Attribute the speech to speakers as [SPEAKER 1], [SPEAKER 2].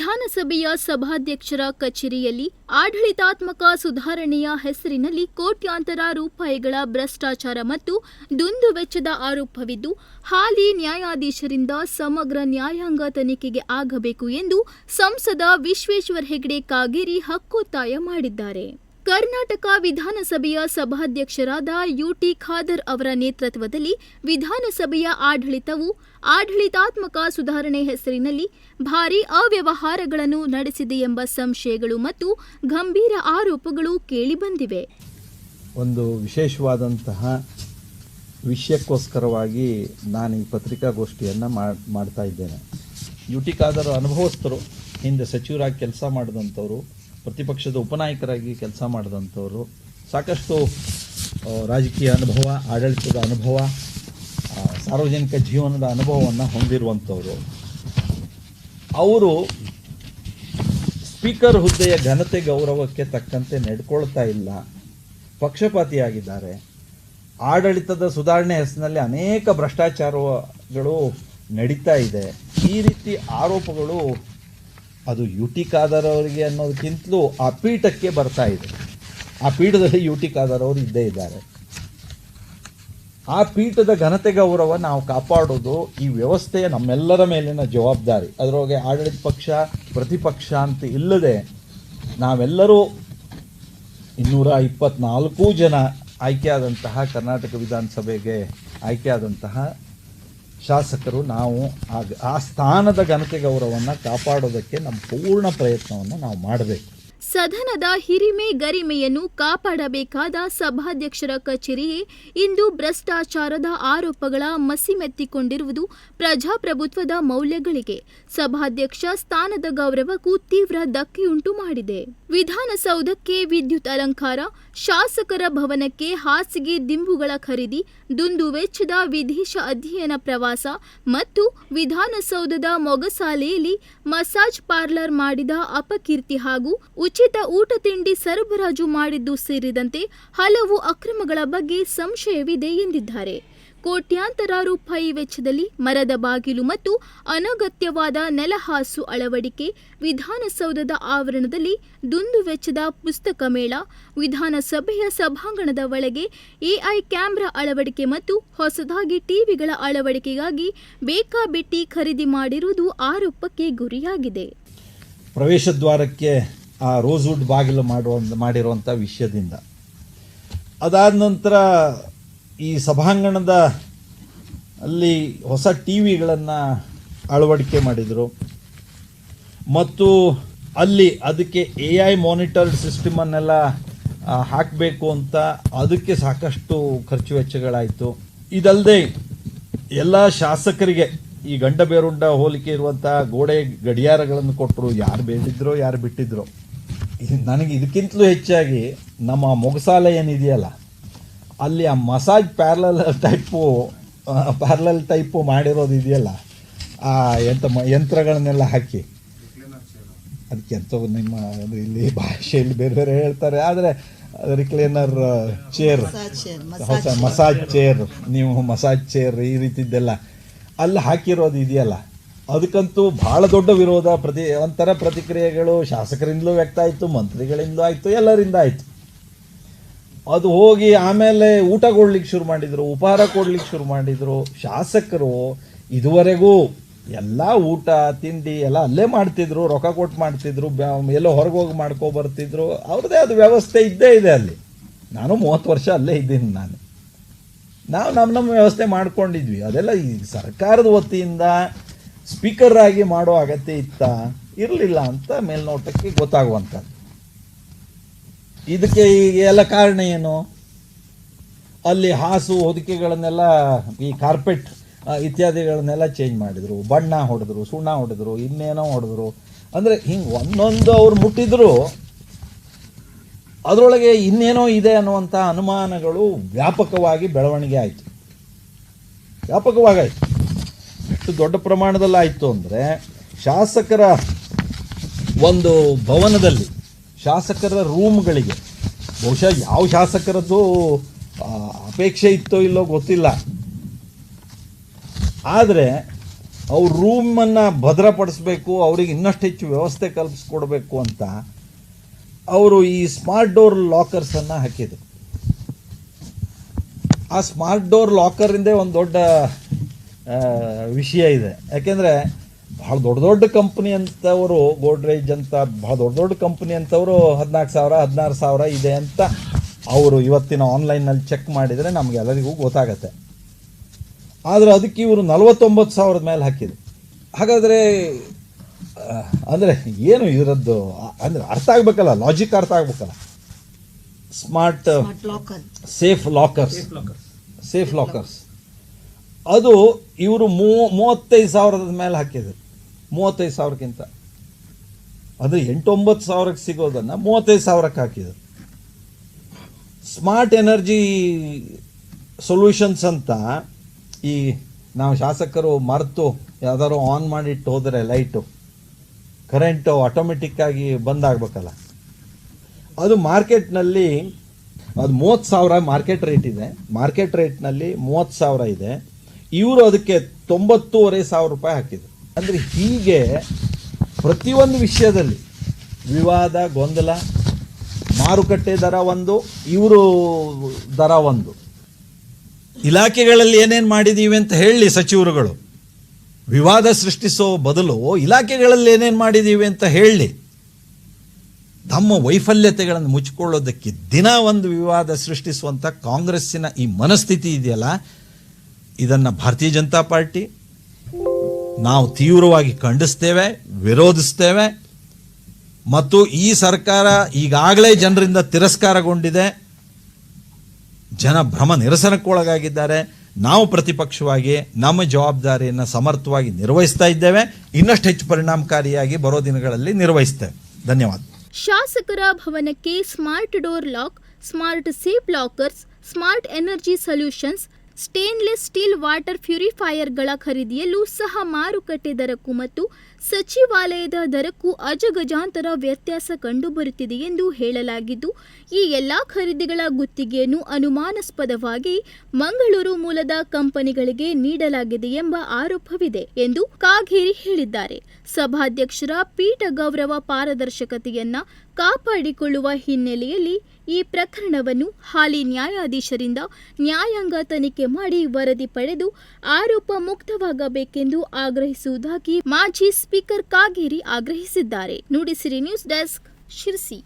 [SPEAKER 1] ವಿಧಾನಸಭೆಯ ಸಭಾಧ್ಯಕ್ಷರ ಕಚೇರಿಯಲ್ಲಿ ಆಡಳಿತಾತ್ಮಕ ಸುಧಾರಣೆಯ ಹೆಸರಿನಲ್ಲಿ ಕೋಟ್ಯಾಂತರ ರೂಪಾಯಿಗಳ ಭ್ರಷ್ಟಾಚಾರ ಮತ್ತು ದುಂದುವೆಚ್ಚದ ಆರೋಪವಿದ್ದು, ಹಾಲಿ ನ್ಯಾಯಾಧೀಶರಿಂದ ಸಮಗ್ರ ನ್ಯಾಯಾಂಗ ತನಿಖೆಗೆ ಆಗಬೇಕು ಎಂದು ಸಂಸದ ವಿಶ್ವೇಶ್ವರ ಹೆಗಡೆ ಕಾಗೇರಿ ಹಕ್ಕೊತ್ತಾಯ ಮಾಡಿದ್ದಾರೆ. ಕರ್ನಾಟಕ ವಿಧಾನಸಭೆಯ ಸಭಾಧ್ಯಕ್ಷರಾದ ಯುಟಿ ಖಾದರ್ ಅವರ ನೇತೃತ್ವದಲ್ಲಿ ವಿಧಾನಸಭೆಯ ಆಡಳಿತವು ಆಡಳಿತಾತ್ಮಕ ಸುಧಾರಣೆ ಹೆಸರಿನಲ್ಲಿ ಭಾರೀ ಅವ್ಯವಹಾರಗಳನ್ನು ನಡೆಸಿದೆ ಎಂಬ ಸಂಶಯಗಳು ಮತ್ತು ಗಂಭೀರ ಆರೋಪಗಳು ಕೇಳಿಬಂದಿವೆ.
[SPEAKER 2] ಒಂದು ವಿಶೇಷವಾದಂತಹ ವಿಷಯಕ್ಕೋಸ್ಕರವಾಗಿ ನಾನು ಈ ಪತ್ರಿಕಾಗೋಷ್ಠಿಯನ್ನು ಮಾಡ್ತಾ ಇದ್ದೇನೆ. ಯುಟಿ ಖಾದರ್ ಅನುಭವಸ್ಥರು, ಹಿಂದೆ ಸಚಿವರಾಗಿ ಕೆಲಸ ಮಾಡಿದಂಥವ್ರು ಪ್ರತಿಪಕ್ಷದ ಉಪನಾಯಕರಾಗಿ ಕೆಲಸ ಮಾಡಿದಂಥವರು. ಸಾಕಷ್ಟು ರಾಜಕೀಯ ಅನುಭವ, ಆಡಳಿತದ ಅನುಭವ ಸಾರ್ವಜನಿಕ ಜೀವನದ ಅನುಭವವನ್ನು ಹೊಂದಿರುವಂಥವರು. ಅವರು ಸ್ಪೀಕರ್ ಹುದ್ದೆಯ ಘನತೆ ಗೌರವಕ್ಕೆ ತಕ್ಕಂತೆ ನಡ್ಕೊಳ್ತಾ ಇಲ್ಲ. ಪಕ್ಷಪಾತಿಯಾಗಿದ್ದಾರೆ. ಆಡಳಿತದ ಸುಧಾರಣೆ ಹೆಸರಿನಲ್ಲಿ ಅನೇಕ ಭ್ರಷ್ಟಾಚಾರಗಳು ನಡೀತಾ ಇದೆ. ಈ ರೀತಿ ಆರೋಪಗಳು ಅದು ಯು ಟಿ ಖಾದರ್ ಅವರಿಗೆ ಅನ್ನೋದಕ್ಕಿಂತಲೂ ಆ ಪೀಠಕ್ಕೆ ಬರ್ತಾ ಇದೆ. ಆ ಪೀಠದಲ್ಲಿ ಯು ಟಿ ಇದ್ದೇ ಇದ್ದಾರೆ. ಆ ಪೀಠದ ಘನತೆ ಗೌರವ ನಾವು ಕಾಪಾಡೋದು ಈ ವ್ಯವಸ್ಥೆಯ ನಮ್ಮೆಲ್ಲರ ಮೇಲಿನ ಜವಾಬ್ದಾರಿ. ಅದರೊಳಗೆ ಆಡಳಿತ ಪಕ್ಷ, ಪ್ರತಿಪಕ್ಷ ಅಂತ ಇಲ್ಲದೆ ನಾವೆಲ್ಲರೂ ಇನ್ನೂರ ಇಪ್ಪತ್ನಾಲ್ಕು ಜನ ಆಯ್ಕೆಯಾದಂತಹ ಕರ್ನಾಟಕ ವಿಧಾನಸಭೆಗೆ ಆಯ್ಕೆಯಾದಂತಹ ಶಾಸಕರು ನಾವು ಆ ಸ್ಥಾನದ ಘನತೆ ಗೌರವವನ್ನು ಕಾಪಾಡೋದಕ್ಕೆ ನಮ್ಮ ಪೂರ್ಣ ಪ್ರಯತ್ನವನ್ನು ನಾವು ಮಾಡಬೇಕು.
[SPEAKER 1] ಸದನದ ಹಿರಿಮೆ ಗರಿಮೆಯನ್ನು ಕಾಪಾಡಬೇಕಾದ ಸಭಾಧ್ಯಕ್ಷರ ಕಚೇರಿಯೇ ಇಂದು ಭ್ರಷ್ಟಾಚಾರದ ಆರೋಪಗಳ ಮಸಿಮೆತ್ತಿಕೊಂಡಿರುವುದು ಪ್ರಜಾಪ್ರಭುತ್ವದ ಮೌಲ್ಯಗಳಿಗೆ. ಸಭಾಧ್ಯಕ್ಷ ಸ್ಥಾನದ ಗೌರವಕ್ಕೂ ತೀವ್ರ ಧಕ್ಕೆಯುಂಟು ಮಾಡಿದೆ. ವಿಧಾನಸೌಧಕ್ಕೆ ವಿದ್ಯುತ್ ಅಲಂಕಾರ, ಶಾಸಕರ ಭವನಕ್ಕೆ ಹಾಸಿಗೆ ದಿಂಬುಗಳ ಖರೀದಿ, ದುಂದು ವೆಚ್ಚದ ವಿದೇಶ ಅಧ್ಯಯನ ಪ್ರವಾಸ ಮತ್ತು ವಿಧಾನಸೌಧದ ಮೊಗಸಾಲೆಯಲ್ಲಿ ಮಸಾಜ್ ಪಾರ್ಲರ್ ಮಾಡಿದ ಅಪಕೀರ್ತಿ ಹಾಗೂ ಉಚಿತ ಊಟ ತಿಂಡಿ ಸರಬರಾಜು ಮಾಡಿದ್ದು ಸೇರಿದಂತೆ ಹಲವು ಅಕ್ರಮಗಳ ಬಗ್ಗೆ ಸಂಶಯವಿದೆ ಎಂದಿದ್ದಾರೆ. ಕೋಟ್ಯಾಂತರ ರೂಪಾಯಿ ವೆಚ್ಚದಲ್ಲಿ ಮರದ ಬಾಗಿಲು ಮತ್ತು ಅನಗತ್ಯವಾದ ನೆಲಹಾಸು ಅಳವಡಿಕೆ ವಿಧಾನಸೌಧದ ಆವರಣದಲ್ಲಿ ದುಂದು ವೆಚ್ಚದ ಪುಸ್ತಕ ಮೇಳ, ವಿಧಾನಸಭೆಯ ಸಭಾಂಗಣದ ಒಳಗೆ ಎಐ ಕ್ಯಾಮೆರಾ ಅಳವಡಿಕೆ ಮತ್ತು ಹೊಸದಾಗಿ ಟಿವಿಗಳ ಅಳವಡಿಕೆಗಾಗಿ ಬೇಕಾಬಿಟ್ಟಿ ಖರೀದಿ ಮಾಡಿರುವುದು ಆರೋಪಕ್ಕೆ ಗುರಿಯಾಗಿದೆ.
[SPEAKER 2] ಆ ರೋಸ್ವುಡ್ ಬಾಗಿಲು ಮಾಡುವ ಮಾಡಿರುವಂಥ ವಿಷಯದಿಂದ. ಅದಾದ ನಂತರ ಈ ಸಭಾಂಗಣದ ಅಲ್ಲಿ ಹೊಸ ಟಿ ವಿಗಳನ್ನು ಅಳವಡಿಕೆ ಮಾಡಿದರು. ಮತ್ತು ಅಲ್ಲಿ ಅದಕ್ಕೆ ಎ ಐ ಮಾನಿಟರ್ ಸಿಸ್ಟಮನ್ನೆಲ್ಲ ಹಾಕಬೇಕು ಅಂತ ಅದಕ್ಕೆ ಸಾಕಷ್ಟು ಖರ್ಚು ವೆಚ್ಚಗಳಾಯಿತು. ಇದಲ್ಲದೆ ಎಲ್ಲ ಶಾಸಕರಿಗೆ ಈ ಗಂಡ ಬೇರುಂಡ ಹೋಲಿಕೆ ಇರುವಂಥ ಗೋಡೆ ಗಡಿಯಾರಗಳನ್ನು ಕೊಟ್ಟರು. ಯಾರು ಬೇಡಿದ್ರೋ, ಯಾರು ಬಿಟ್ಟಿದ್ರು. ನನಗೆ ಇದಕ್ಕಿಂತಲೂ ಹೆಚ್ಚಾಗಿ ನಮ್ಮ ಮೊಗಸಾಲೆ ಏನಿದೆಯಲ್ಲ ಅಲ್ಲಿ ಆ massage parallel type parallel type ಮಾಡಿರೋದು ಇದೆಯಲ್ಲ. ಆ ಎಂತ ಮ ಯಂತ್ರಗಳನ್ನೆಲ್ಲ ಹಾಕಿ. ಅದಕ್ಕೆ ಎಂತ ನಿಮ್ಮ ಇಲ್ಲಿ ಭಾಷೆಯಲ್ಲಿ ಬೇರೆ ಬೇರೆ ಹೇಳ್ತಾರೆ. ಆದರೆ ರಿಕ್ಲೇನರ್ ಚೇರ್ ಹೊಸ ಮಸಾಜ್ ಚೇರ್ ನೀವು ಮಸಾಜ್ ಚೇರ್ ಈ ರೀತಿದ್ದೆಲ್ಲ. ಅಲ್ಲಿ ಹಾಕಿರೋದು ಇದೆಯಲ್ಲ. ಅದಕ್ಕಂತೂ ಬಹಳ ದೊಡ್ಡ ವಿರೋಧ ಪ್ರತಿ ಒಂಥರ ಪ್ರತಿಕ್ರಿಯೆಗಳು ಶಾಸಕರಿಂದಲೂ ವ್ಯಕ್ತ ಆಯಿತು, ಮಂತ್ರಿಗಳಿಂದಲೂ ಆಯಿತು, ಎಲ್ಲರಿಂದ ಆಯಿತು. ಅದು ಹೋಗಿ ಆಮೇಲೆ ಊಟ ಕೊಡ್ಲಿಕ್ಕೆ ಶುರು ಮಾಡಿದರು, ಉಪಹಾರ ಕೊಡ್ಲಿಕ್ಕೆ ಶುರು ಮಾಡಿದರು, ಶಾಸಕರು ಇದುವರೆಗೂ ಎಲ್ಲ ಊಟ, ತಿಂಡಿ ಎಲ್ಲ ಅಲ್ಲೇ ಮಾಡ್ತಿದ್ರು, ರೊಕ್ಕ ಕೊಟ್ಟು ಮಾಡ್ತಿದ್ರು ಎಲ್ಲೋ ಹೊರಗೆ ಹೋಗಿ ಮಾಡ್ಕೊ ಬರ್ತಿದ್ರು, ಅವ್ರದ್ದೇ ಅದು ವ್ಯವಸ್ಥೆ ಇದ್ದೇ ಇದೆ ಅಲ್ಲಿ. ನಾನು ಮೂವತ್ತು ವರ್ಷ ಅಲ್ಲೇ ಇದ್ದೀನಿ ನಾನು. ನಾವು ನಮ್ಮ ನಮ್ಮ ವ್ಯವಸ್ಥೆ ಮಾಡ್ಕೊಂಡಿದ್ವಿ. ಅದೆಲ್ಲ ಈ ಸರ್ಕಾರದ ವತಿಯಿಂದ ಸ್ಪೀಕರ್ ಆಗಿ ಮಾಡೋ ಅಗತ್ಯ ಇತ್ತ? ಇರಲಿಲ್ಲ ಅಂತ ಮೇಲ್ನೋಟಕ್ಕೆ ಗೊತ್ತಾಗುವಂಥದ್ದು. ಇದಕ್ಕೆ ಈಗ ಎಲ್ಲ ಕಾರಣ ಏನು? ಅಲ್ಲಿ ಹಾಸು ಹೊದಿಕೆಗಳನ್ನೆಲ್ಲ, ಈ ಕಾರ್ಪೆಟ್ ಇತ್ಯಾದಿಗಳನ್ನೆಲ್ಲ ಚೇಂಜ್ ಮಾಡಿದರು. ಬಣ್ಣ ಹೊಡೆದ್ರು, ಸುಣ್ಣ ಹೊಡೆದ್ರು, ಇನ್ನೇನೋ ಹೊಡೆದ್ರು. ಅಂದರೆ ಹಿಂಗೆ ಒಂದೊಂದು ಅವ್ರು ಮುಟ್ಟಿದ್ರು, ಅದರೊಳಗೆ ಇನ್ನೇನೋ ಇದೆ ಅನ್ನುವಂಥ ಅನುಮಾನಗಳು ವ್ಯಾಪಕವಾಗಿ ಬೆಳವಣಿಗೆ ಆಯಿತು. ವ್ಯಾಪಕವಾಗಾಯಿತು ಎಷ್ಟು ದೊಡ್ಡ ಪ್ರಮಾಣದಲ್ಲಿ ಆಯಿತು ಅಂದರೆ ಶಾಸಕರ ಒಂದು ಭವನದಲ್ಲಿ, ಶಾಸಕರ ರೂಮ್ಗಳಿಗೆ, ಬಹುಶಃ ಯಾವ ಶಾಸಕರದ್ದು ಅಪೇಕ್ಷೆ ಇತ್ತೋ ಇಲ್ಲೋ ಗೊತ್ತಿಲ್ಲ. ಆದರೆ ಅವ್ರ ರೂಮನ್ನು ಭದ್ರಪಡಿಸ್ಬೇಕು, ಅವ್ರಿಗೆ ಇನ್ನಷ್ಟು ಹೆಚ್ಚು ವ್ಯವಸ್ಥೆ ಕಲ್ಪಿಸ್ಕೊಡ್ಬೇಕು ಅಂತ ಅವರು ಈ ಸ್ಮಾರ್ಟ್ ಡೋರ್ ಲಾಕರ್ಸನ್ನು ಹಾಕಿದರು. ಆ ಸ್ಮಾರ್ಟ್ ಡೋರ್ ಲಾಕರಿಂದೇ ಒಂದು ದೊಡ್ಡ ವಿಷಯ ಇದೆ. ಯಾಕೆಂದರೆ ಭಾಳ ದೊಡ್ಡ ದೊಡ್ಡ ಕಂಪ್ನಿ ಅಂತವರು ಗೋಡ್ರೇಜ್ ಅಂತ ಭಾಳ ದೊಡ್ಡ ದೊಡ್ಡ ಕಂಪ್ನಿ ಅಂತವರು ಹದಿನಾಲ್ಕು ಸಾವಿರ ಹದಿನಾರು ಸಾವಿರ ಇದೆ ಅಂತ ಅವರು ಇವತ್ತಿನ ಆನ್ಲೈನ್ನಲ್ಲಿ ಚೆಕ್ ಮಾಡಿದರೆ ನಮಗೆಲ್ಲರಿಗೂ ಗೊತ್ತಾಗತ್ತೆ. ಆದರೆ ಅದಕ್ಕೆ ಇವರು ನಲವತ್ತೊಂಬತ್ತು ಸಾವಿರದ ಮೇಲೆ ಹಾಕಿದ್ರು. ಹಾಗಾದರೆ ಅಂದರೆ ಏನು ಇದರದ್ದು ಅಂದರೆ ಅರ್ಥ ಆಗ್ಬೇಕಲ್ಲ ಲಾಜಿಕ್ ಅರ್ಥ ಆಗ್ಬೇಕಲ್ಲ. Smart
[SPEAKER 3] locker
[SPEAKER 2] safe lockers safe lockers ಅದು ಇವರು ಮೂವತ್ತೈದು ಸಾವಿರದ ಮೇಲೆ ಹಾಕಿದ್ರು. ಮೂವತ್ತೈದು ಸಾವಿರಕ್ಕಿಂತ. ಅದು ಎಂಟೊಂಬತ್ತು ಸಾವಿರಕ್ಕೆ ಸಿಗೋದನ್ನು ಮೂವತ್ತೈದು ಸಾವಿರಕ್ಕೆ ಹಾಕಿದ್ರು. ಸ್ಮಾರ್ಟ್ ಎನರ್ಜಿ ಸೊಲ್ಯೂಷನ್ಸ್ ಅಂತ ಈ ನಾವು ಶಾಸಕರು ಮರೆತು ಯಾವ್ದಾದ್ರು ಆನ್ ಮಾಡಿಟ್ಟು ಹೋದರೆ ಲೈಟು, ಕರೆಂಟು ಆಟೋಮೆಟಿಕ್ಕಾಗಿ ಬಂದಾಗಬೇಕಲ್ಲ ಅದು ಮಾರ್ಕೆಟ್ನಲ್ಲಿ ಅದು ಮೂವತ್ತು ಸಾವಿರ ಮಾರ್ಕೆಟ್ ರೇಟ್ ಇದೆ. ಮಾರ್ಕೆಟ್ ರೇಟ್ನಲ್ಲಿ ಮೂವತ್ತು ಸಾವಿರ ಇದೆ. ಇವರು ಅದಕ್ಕೆ ತೊಂಬತ್ತೂವರೆ ಸಾವಿರ ರೂಪಾಯಿ ಹಾಕಿದರು. ಅಂದರೆ ಹೀಗೆ ಪ್ರತಿಯೊಂದು ವಿಷಯದಲ್ಲಿ ವಿವಾದ, ಗೊಂದಲ, ಮಾರುಕಟ್ಟೆ ದರ ಒಂದು, ಇವರು ದರ ಒಂದು. ಇಲಾಖೆಗಳಲ್ಲಿ ಏನೇನು ಮಾಡಿದ್ದೀವಿ ಅಂತ ಹೇಳಿ ಸಚಿವರುಗಳು, ವಿವಾದ ಸೃಷ್ಟಿಸೋ ಬದಲು ಇಲಾಖೆಗಳಲ್ಲಿ ಏನೇನು ಮಾಡಿದ್ದೀವಿ ಅಂತ ಹೇಳಿ ತಮ್ಮ ವೈಫಲ್ಯತೆಗಳನ್ನು ಮುಚ್ಚಿಕೊಳ್ಳೋದಕ್ಕೆ ದಿನ ಒಂದು ವಿವಾದ ಸೃಷ್ಟಿಸುವಂಥ ಕಾಂಗ್ರೆಸ್ಸಿನ ಈ ಮನಸ್ಥಿತಿ ಇದೆಯಲ್ಲ ಇದನ್ನು ಭಾರತೀಯ ಜನತಾ ಪಾರ್ಟಿ ನಾವು ತೀವ್ರವಾಗಿ ಖಂಡಿಸ್ತೇವೆ, ವಿರೋಧಿಸ್ತೇವೆ. ಮತ್ತು ಈ ಸರ್ಕಾರ ಈಗಾಗಲೇ ಜನರಿಂದ ತಿರಸ್ಕಾರಗೊಂಡಿದೆ. ಜನ ಭ್ರಮ ನಿರಸನಕ್ಕೊಳಗಾಗಿದ್ದಾರೆ ನಾವು ಪ್ರತಿಪಕ್ಷವಾಗಿ ನಮ್ಮ ಜವಾಬ್ದಾರಿಯನ್ನು ಸಮರ್ಥವಾಗಿ ನಿರ್ವಹಿಸ್ತಾ ಇದ್ದೇವೆ. ಇನ್ನಷ್ಟು ಹೆಚ್ಚು ಪರಿಣಾಮಕಾರಿಯಾಗಿ ಬರೋ ದಿನಗಳಲ್ಲಿ ನಿರ್ವಹಿಸ್ತೇವೆ. ಧನ್ಯವಾದ.
[SPEAKER 1] ಶಾಸಕರ ಭವನಕ್ಕೆ smart door lock, smart safe lockers, smart energy solutions stainless steel water ಪ್ಯೂರಿಫೈಯರ್ಗಳ ಖರೀದಿಯಲ್ಲೂ ಸಹ ಮಾರುಕಟ್ಟೆ ದರಕ್ಕೂ ಮತ್ತು ಸಚಿವಾಲಯದ ದರಕ್ಕೂ ಅಜಗಜಾಂತರ ವ್ಯತ್ಯಾಸ ಕಂಡುಬರುತ್ತಿದೆ ಎಂದು ಹೇಳಲಾಗಿದ್ದು, ಈ ಎಲ್ಲಾ ಖರೀದಿಗಳ ಗುತ್ತಿಗೆಯನ್ನು ಅನುಮಾನಾಸ್ಪದವಾಗಿ ಮಂಗಳೂರು ಮೂಲದ ಕಂಪನಿಗಳಿಗೆ ನೀಡಲಾಗಿದೆ ಎಂಬ ಆರೋಪವಿದೆ ಎಂದು ಕಾಗೇರಿ ಹೇಳಿದ್ದಾರೆ. ಸಭಾಧ್ಯಕ್ಷರ ಪೀಠ ಗೌರವ ಪಾರದರ್ಶಕತೆಯನ್ನ ಕಾಪಾಡಿಕೊಳ್ಳುವ ಹಿನ್ನೆಲೆಯಲ್ಲಿ ಈ ಪ್ರಕರಣವನ್ನು ಹಾಲಿ ನ್ಯಾಯಾಧೀಶರಿಂದ ನ್ಯಾಯಾಂಗ ತನಿಖೆ ಮಾಡಿ ವರದಿ ಪಡೆದು ಆರೋಪ ಮುಕ್ತವಾಗಬೇಕೆಂದು ಆಗ್ರಹಿಸುವುದಾಗಿ ಮಾಜಿ ಸ್ಪೀಕರ್ ಕಾಗೇರಿ ಆಗ್ರಹಿಸಿದ್ದಾರೆ. Nudisiri news desk Sirsi.